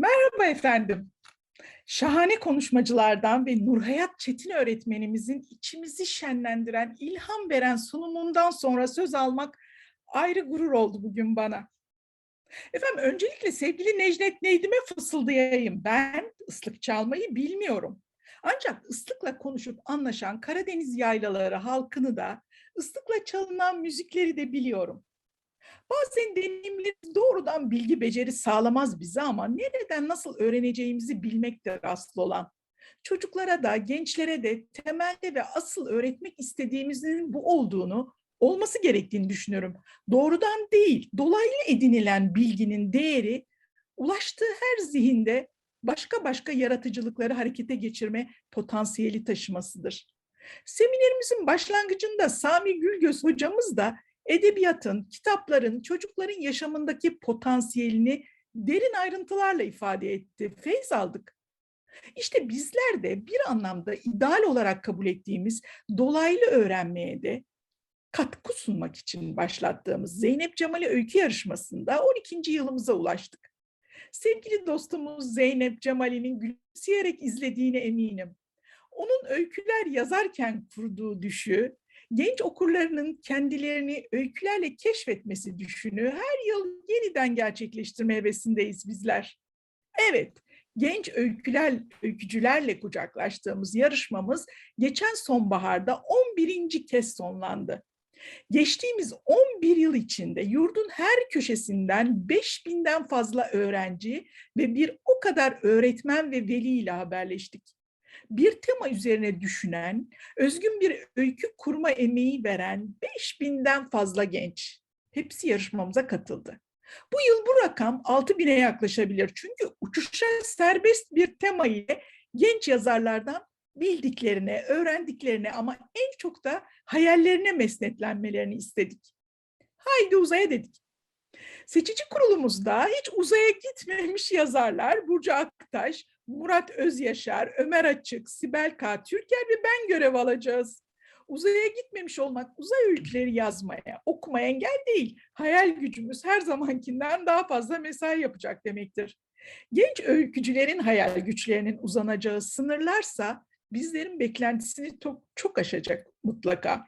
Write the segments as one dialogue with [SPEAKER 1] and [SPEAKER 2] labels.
[SPEAKER 1] Merhaba efendim. Şahane konuşmacılardan ve Nurhayat Çetin öğretmenimizin içimizi şenlendiren, ilham veren sunumundan sonra söz almak ayrı gurur oldu bugün bana. Efendim öncelikle sevgili Necdet Neydim'e fısıldayayım. Ben ıslık çalmayı bilmiyorum. Ancak ıslıkla konuşup anlaşan Karadeniz yaylaları halkını da ıslıkla çalınan müzikleri de biliyorum. Bazen deneyimlerimiz doğrudan bilgi beceri sağlamaz bize ama nereden nasıl öğreneceğimizi bilmektir asıl olan. Çocuklara da gençlere de temelde ve asıl öğretmek istediğimizin bu olduğunu olması gerektiğini düşünüyorum. Doğrudan değil, dolaylı edinilen bilginin değeri ulaştığı her zihinde başka başka yaratıcılıkları harekete geçirme potansiyeli taşımasıdır. Seminerimizin başlangıcında Sami Gülgöz hocamız da edebiyatın, kitapların, çocukların yaşamındaki potansiyelini derin ayrıntılarla ifade etti. Feyz aldık. İşte bizler de bir anlamda ideal olarak kabul ettiğimiz dolaylı öğrenmeye de katkı sunmak için başlattığımız Zeynep Cemal'e öykü yarışmasında 12. yılımıza ulaştık. Sevgili dostumuz Zeynep Cemal'in gülümseyerek izlediğine eminim. Onun öyküler yazarken kurduğu düşü, genç okurlarının kendilerini öykülerle keşfetmesi düşünü her yıl yeniden gerçekleştirme hevesindeyiz bizler. Evet, genç öyküler, öykücülerle kucaklaştığımız yarışmamız geçen sonbaharda 11. kez sonlandı. Geçtiğimiz 11 yıl içinde yurdun her köşesinden 5000'den fazla öğrenci ve bir o kadar öğretmen ve veli ile haberleştik bir tema üzerine düşünen, özgün bir öykü kurma emeği veren 5000'den fazla genç. Hepsi yarışmamıza katıldı. Bu yıl bu rakam 6000'e yaklaşabilir. Çünkü uçuşa serbest bir tema ile genç yazarlardan bildiklerine, öğrendiklerine ama en çok da hayallerine mesnetlenmelerini istedik. Haydi uzaya dedik. Seçici kurulumuzda hiç uzaya gitmemiş yazarlar Burcu Aktaş, Murat Özyaşar, Ömer Açık, Sibel K. Türker ve ben görev alacağız. Uzaya gitmemiş olmak uzay öyküleri yazmaya, okumaya engel değil. Hayal gücümüz her zamankinden daha fazla mesai yapacak demektir. Genç öykücülerin hayal güçlerinin uzanacağı sınırlarsa bizlerin beklentisini çok, çok aşacak mutlaka.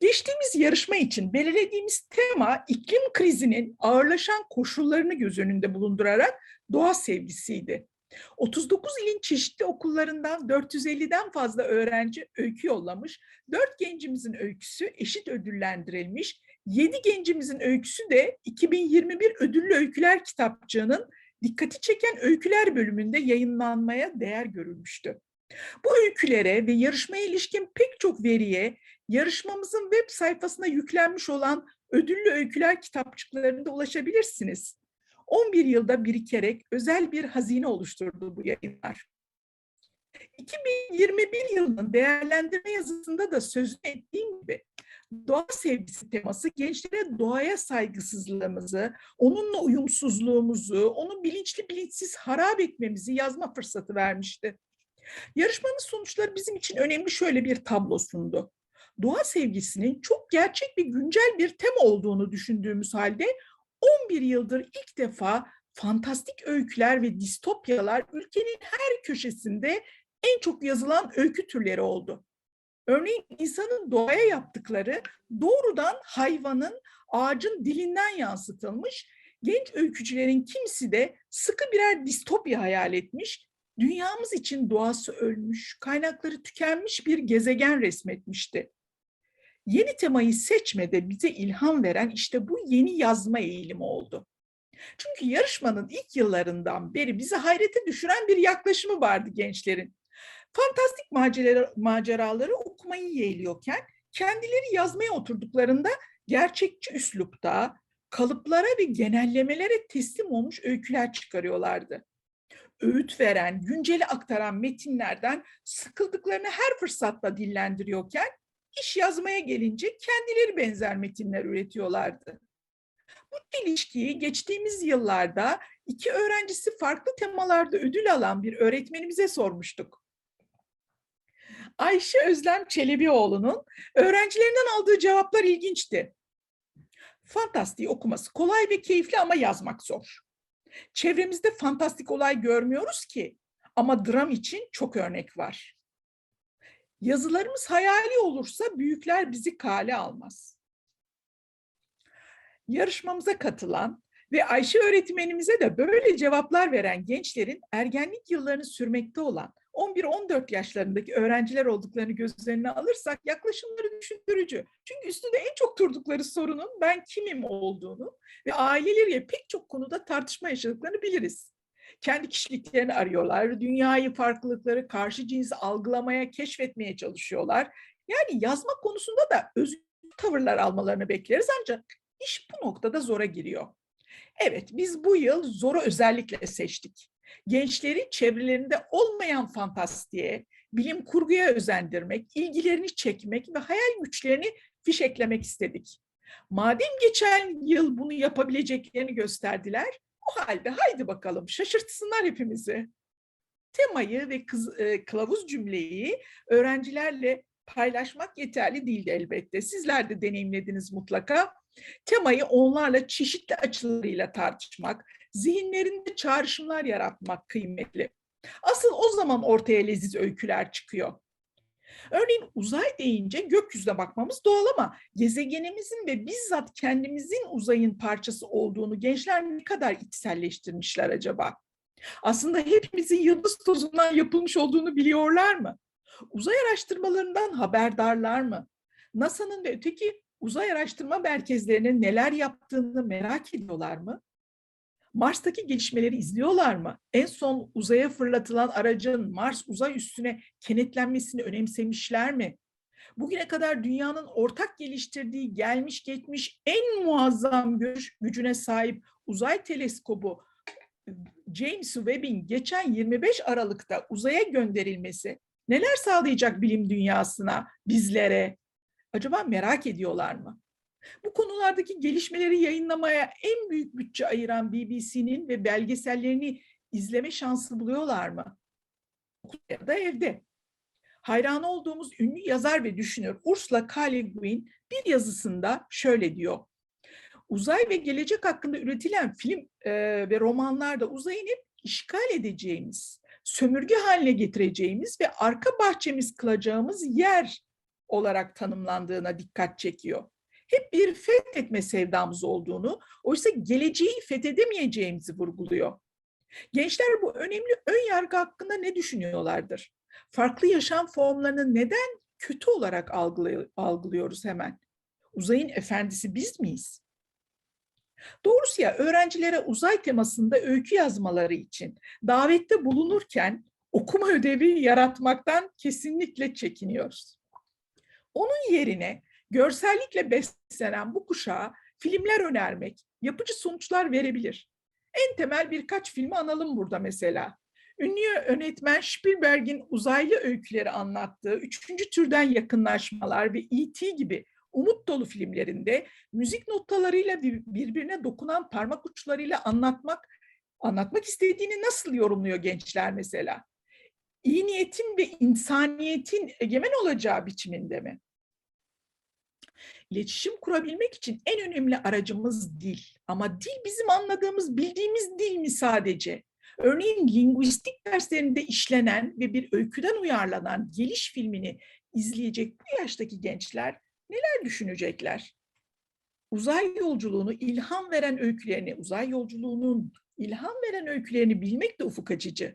[SPEAKER 1] Geçtiğimiz yarışma için belirlediğimiz tema iklim krizinin ağırlaşan koşullarını göz önünde bulundurarak doğa sevgisiydi. 39 ilin çeşitli okullarından 450'den fazla öğrenci öykü yollamış. 4 gencimizin öyküsü eşit ödüllendirilmiş. 7 gencimizin öyküsü de 2021 Ödüllü Öyküler kitapçığının dikkati çeken öyküler bölümünde yayınlanmaya değer görülmüştü. Bu öykülere ve yarışmaya ilişkin pek çok veriye yarışmamızın web sayfasına yüklenmiş olan ödüllü öyküler kitapçıklarında ulaşabilirsiniz. 11 yılda birikerek özel bir hazine oluşturdu bu yayınlar. 2021 yılının değerlendirme yazısında da sözünü ettiğim gibi doğa sevgisi teması gençlere doğaya saygısızlığımızı, onunla uyumsuzluğumuzu, onu bilinçli bilinçsiz harap etmemizi yazma fırsatı vermişti. Yarışmanın sonuçları bizim için önemli şöyle bir tablo sundu. Doğa sevgisinin çok gerçek bir güncel bir tema olduğunu düşündüğümüz halde 11 yıldır ilk defa fantastik öyküler ve distopyalar ülkenin her köşesinde en çok yazılan öykü türleri oldu. Örneğin insanın doğaya yaptıkları doğrudan hayvanın, ağacın dilinden yansıtılmış, genç öykücülerin kimisi de sıkı birer distopya hayal etmiş, dünyamız için doğası ölmüş, kaynakları tükenmiş bir gezegen resmetmişti. Yeni temayı seçmede bize ilham veren işte bu yeni yazma eğilimi oldu. Çünkü yarışmanın ilk yıllarından beri bizi hayrete düşüren bir yaklaşımı vardı gençlerin. Fantastik maceraları okumayı yeğliyorken kendileri yazmaya oturduklarında gerçekçi üslupta kalıplara ve genellemelere teslim olmuş öyküler çıkarıyorlardı. Öğüt veren, günceli aktaran metinlerden sıkıldıklarını her fırsatta dillendiriyorken iş yazmaya gelince kendileri benzer metinler üretiyorlardı. Bu ilişkiyi geçtiğimiz yıllarda iki öğrencisi farklı temalarda ödül alan bir öğretmenimize sormuştuk. Ayşe Özlem Çelebioğlu'nun öğrencilerinden aldığı cevaplar ilginçti. Fantastiği okuması kolay ve keyifli ama yazmak zor. Çevremizde fantastik olay görmüyoruz ki ama dram için çok örnek var. Yazılarımız hayali olursa büyükler bizi kale almaz. Yarışmamıza katılan ve Ayşe öğretmenimize de böyle cevaplar veren gençlerin ergenlik yıllarını sürmekte olan 11-14 yaşlarındaki öğrenciler olduklarını göz önüne alırsak yaklaşımları düşündürücü. Çünkü üstünde en çok durdukları sorunun ben kimim olduğunu ve aileleriyle pek çok konuda tartışma yaşadıklarını biliriz. Kendi kişiliklerini arıyorlar, dünyayı, farklılıkları, karşı cinsi algılamaya, keşfetmeye çalışıyorlar. Yani yazma konusunda da özgür tavırlar almalarını bekleriz ancak iş bu noktada zora giriyor. Evet, biz bu yıl zoru özellikle seçtik gençleri çevrelerinde olmayan fantastiğe, bilim kurguya özendirmek, ilgilerini çekmek ve hayal güçlerini fişeklemek istedik. Madem geçen yıl bunu yapabileceklerini gösterdiler, o halde haydi bakalım şaşırtsınlar hepimizi. Temayı ve kız, e, kılavuz cümleyi öğrencilerle paylaşmak yeterli değildi elbette. Sizler de deneyimlediniz mutlaka. Temayı onlarla çeşitli açılarıyla tartışmak, zihinlerinde çağrışımlar yaratmak kıymetli. Asıl o zaman ortaya leziz öyküler çıkıyor. Örneğin uzay deyince gökyüzüne bakmamız doğal ama gezegenimizin ve bizzat kendimizin uzayın parçası olduğunu gençler ne kadar içselleştirmişler acaba? Aslında hepimizin yıldız tozundan yapılmış olduğunu biliyorlar mı? Uzay araştırmalarından haberdarlar mı? NASA'nın ve öteki uzay araştırma merkezlerinin neler yaptığını merak ediyorlar mı? Mars'taki gelişmeleri izliyorlar mı? En son uzaya fırlatılan aracın Mars uzay üstüne kenetlenmesini önemsemişler mi? Bugüne kadar dünyanın ortak geliştirdiği gelmiş geçmiş en muazzam görüş gücüne sahip uzay teleskobu James Webb'in geçen 25 Aralık'ta uzaya gönderilmesi neler sağlayacak bilim dünyasına, bizlere? Acaba merak ediyorlar mı? Bu konulardaki gelişmeleri yayınlamaya en büyük bütçe ayıran BBC'nin ve belgesellerini izleme şansı buluyorlar mı? Ya da evde. Hayran olduğumuz ünlü yazar ve düşünür Ursula K. Le Guin bir yazısında şöyle diyor. Uzay ve gelecek hakkında üretilen film e, ve romanlarda uzayın hep işgal edeceğimiz, sömürge haline getireceğimiz ve arka bahçemiz kılacağımız yer olarak tanımlandığına dikkat çekiyor hep bir fethetme sevdamız olduğunu, oysa geleceği fethedemeyeceğimizi vurguluyor. Gençler bu önemli ön yargı hakkında ne düşünüyorlardır? Farklı yaşam formlarını neden kötü olarak algılıyoruz hemen? Uzayın efendisi biz miyiz? Doğrusu ya öğrencilere uzay temasında öykü yazmaları için davette bulunurken okuma ödevi yaratmaktan kesinlikle çekiniyoruz. Onun yerine görsellikle beslenen bu kuşağa filmler önermek yapıcı sonuçlar verebilir. En temel birkaç filmi analım burada mesela. Ünlü yönetmen Spielberg'in uzaylı öyküleri anlattığı üçüncü türden yakınlaşmalar ve E.T. gibi umut dolu filmlerinde müzik notalarıyla birbirine dokunan parmak uçlarıyla anlatmak, anlatmak istediğini nasıl yorumluyor gençler mesela? İyi niyetin ve insaniyetin egemen olacağı biçiminde mi? İletişim kurabilmek için en önemli aracımız dil. Ama dil bizim anladığımız, bildiğimiz dil mi sadece? Örneğin linguistik derslerinde işlenen ve bir öyküden uyarlanan geliş filmini izleyecek bu yaştaki gençler neler düşünecekler? Uzay yolculuğunu ilham veren öykülerini, uzay yolculuğunun ilham veren öykülerini bilmek de ufuk açıcı.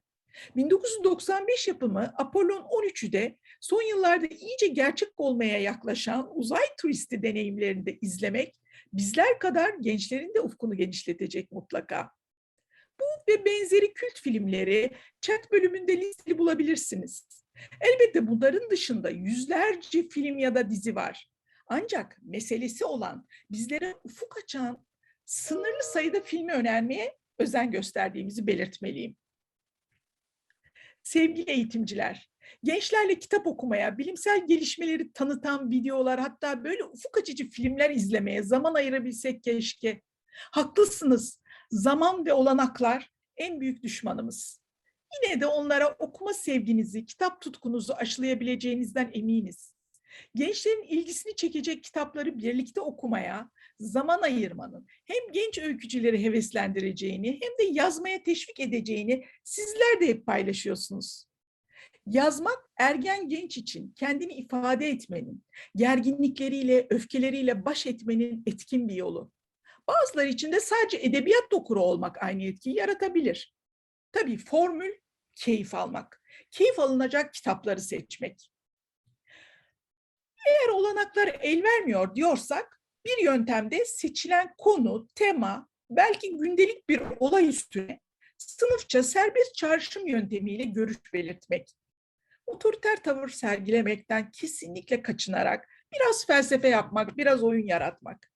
[SPEAKER 1] 1995 yapımı Apollon 13'ü de son yıllarda iyice gerçek olmaya yaklaşan uzay turisti deneyimlerini de izlemek bizler kadar gençlerin de ufkunu genişletecek mutlaka. Bu ve benzeri kült filmleri chat bölümünde listeli bulabilirsiniz. Elbette bunların dışında yüzlerce film ya da dizi var. Ancak meselesi olan bizlere ufuk açan sınırlı sayıda filmi önermeye özen gösterdiğimizi belirtmeliyim. Sevgili eğitimciler, gençlerle kitap okumaya, bilimsel gelişmeleri tanıtan videolar, hatta böyle ufuk açıcı filmler izlemeye zaman ayırabilsek keşke. Haklısınız, zaman ve olanaklar en büyük düşmanımız. Yine de onlara okuma sevginizi, kitap tutkunuzu aşılayabileceğinizden eminiz. Gençlerin ilgisini çekecek kitapları birlikte okumaya, zaman ayırmanın hem genç öykücüleri heveslendireceğini hem de yazmaya teşvik edeceğini sizler de hep paylaşıyorsunuz. Yazmak ergen genç için kendini ifade etmenin, gerginlikleriyle, öfkeleriyle baş etmenin etkin bir yolu. Bazıları için de sadece edebiyat okuru olmak aynı etkiyi yaratabilir. Tabii formül keyif almak. Keyif alınacak kitapları seçmek. Eğer olanaklar el vermiyor diyorsak bir yöntemde seçilen konu, tema, belki gündelik bir olay üstüne sınıfça serbest çağrışım yöntemiyle görüş belirtmek. Otoriter tavır sergilemekten kesinlikle kaçınarak biraz felsefe yapmak, biraz oyun yaratmak.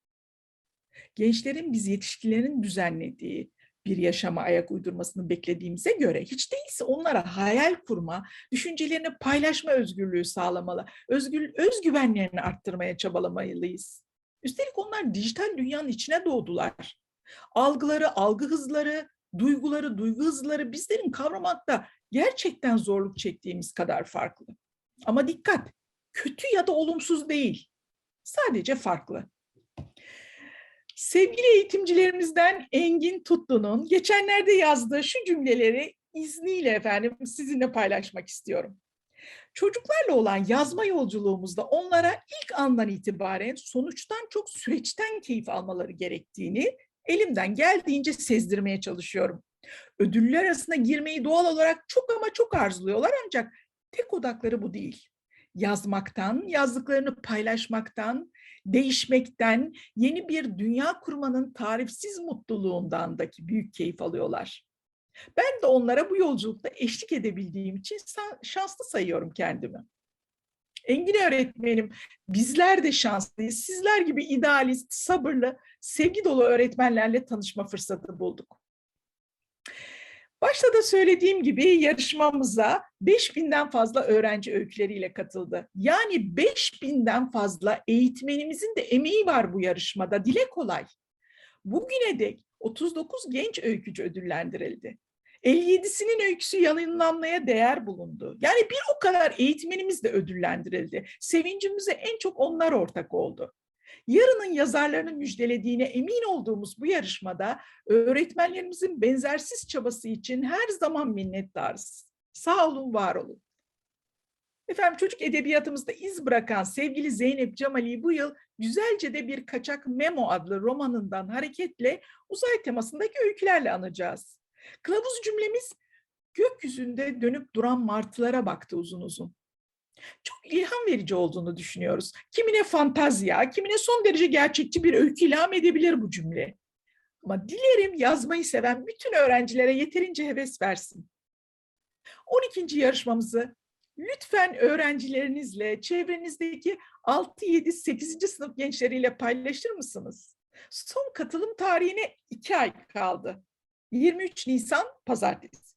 [SPEAKER 1] Gençlerin biz yetişkinlerin düzenlediği bir yaşama ayak uydurmasını beklediğimize göre hiç değilse onlara hayal kurma, düşüncelerini paylaşma özgürlüğü sağlamalı, özgür, özgüvenlerini arttırmaya çabalamalıyız. Üstelik onlar dijital dünyanın içine doğdular. Algıları, algı hızları, duyguları, duygu hızları bizlerin kavramakta gerçekten zorluk çektiğimiz kadar farklı. Ama dikkat, kötü ya da olumsuz değil. Sadece farklı. Sevgili eğitimcilerimizden Engin Tutlu'nun geçenlerde yazdığı şu cümleleri izniyle efendim sizinle paylaşmak istiyorum. Çocuklarla olan yazma yolculuğumuzda onlara ilk andan itibaren sonuçtan çok süreçten keyif almaları gerektiğini elimden geldiğince sezdirmeye çalışıyorum. Ödüller arasında girmeyi doğal olarak çok ama çok arzuluyorlar ancak tek odakları bu değil. Yazmaktan, yazdıklarını paylaşmaktan, değişmekten, yeni bir dünya kurmanın tarifsiz mutluluğundan da büyük keyif alıyorlar. Ben de onlara bu yolculukta eşlik edebildiğim için şanslı sayıyorum kendimi. Engin öğretmenim, bizler de şanslıyız. Sizler gibi idealist, sabırlı, sevgi dolu öğretmenlerle tanışma fırsatı bulduk. Başta da söylediğim gibi yarışmamıza 5000'den fazla öğrenci öyküleriyle katıldı. Yani 5000'den fazla eğitmenimizin de emeği var bu yarışmada. Dile kolay. Bugüne dek 39 genç öykücü ödüllendirildi. 57'sinin öyküsü yayınlanmaya değer bulundu. Yani bir o kadar eğitmenimiz de ödüllendirildi. Sevincimize en çok onlar ortak oldu. Yarının yazarlarını müjdelediğine emin olduğumuz bu yarışmada öğretmenlerimizin benzersiz çabası için her zaman minnettarız. Sağ olun, var olun. Efendim çocuk edebiyatımızda iz bırakan sevgili Zeynep Camali bu yıl güzelce de bir kaçak Memo adlı romanından hareketle uzay temasındaki öykülerle anacağız. Kılavuz cümlemiz gökyüzünde dönüp duran martılara baktı uzun uzun çok ilham verici olduğunu düşünüyoruz. Kimine fantazya, kimine son derece gerçekçi bir öykü ilham edebilir bu cümle. Ama dilerim yazmayı seven bütün öğrencilere yeterince heves versin. 12. yarışmamızı lütfen öğrencilerinizle, çevrenizdeki 6, 7, 8. sınıf gençleriyle paylaşır mısınız? Son katılım tarihine iki ay kaldı. 23 Nisan Pazartesi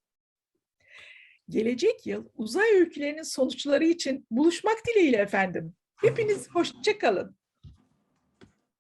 [SPEAKER 1] gelecek yıl uzay öykülerinin sonuçları için buluşmak dileğiyle efendim. Hepiniz hoşça kalın.